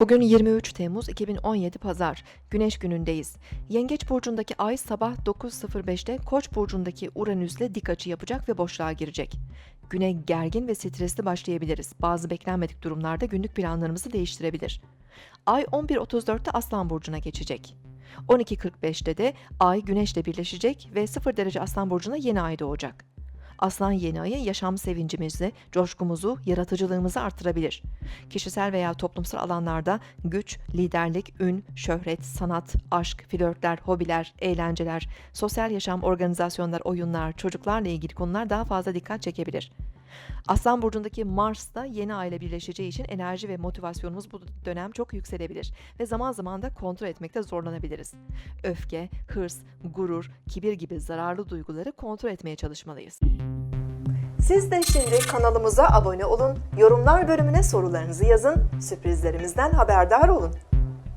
Bugün 23 Temmuz 2017 Pazar, Güneş günündeyiz. Yengeç burcundaki Ay sabah 9.05'te Koç burcundaki Uranüs'le dik açı yapacak ve boşluğa girecek. Güne gergin ve stresli başlayabiliriz. Bazı beklenmedik durumlarda günlük planlarımızı değiştirebilir. Ay 11.34'te Aslan burcuna geçecek. 12.45'te de Ay Güneş'le birleşecek ve 0 derece Aslan burcuna yeni ay doğacak. Aslan yeni ayı yaşam sevincimizi, coşkumuzu, yaratıcılığımızı artırabilir. Kişisel veya toplumsal alanlarda güç, liderlik, ün, şöhret, sanat, aşk, flörtler, hobiler, eğlenceler, sosyal yaşam, organizasyonlar, oyunlar, çocuklarla ilgili konular daha fazla dikkat çekebilir. Aslan burcundaki Mars da yeni ay ile birleşeceği için enerji ve motivasyonumuz bu dönem çok yükselebilir ve zaman zaman da kontrol etmekte zorlanabiliriz. Öfke, hırs, gurur, kibir gibi zararlı duyguları kontrol etmeye çalışmalıyız. Siz de şimdi kanalımıza abone olun, yorumlar bölümüne sorularınızı yazın, sürprizlerimizden haberdar olun.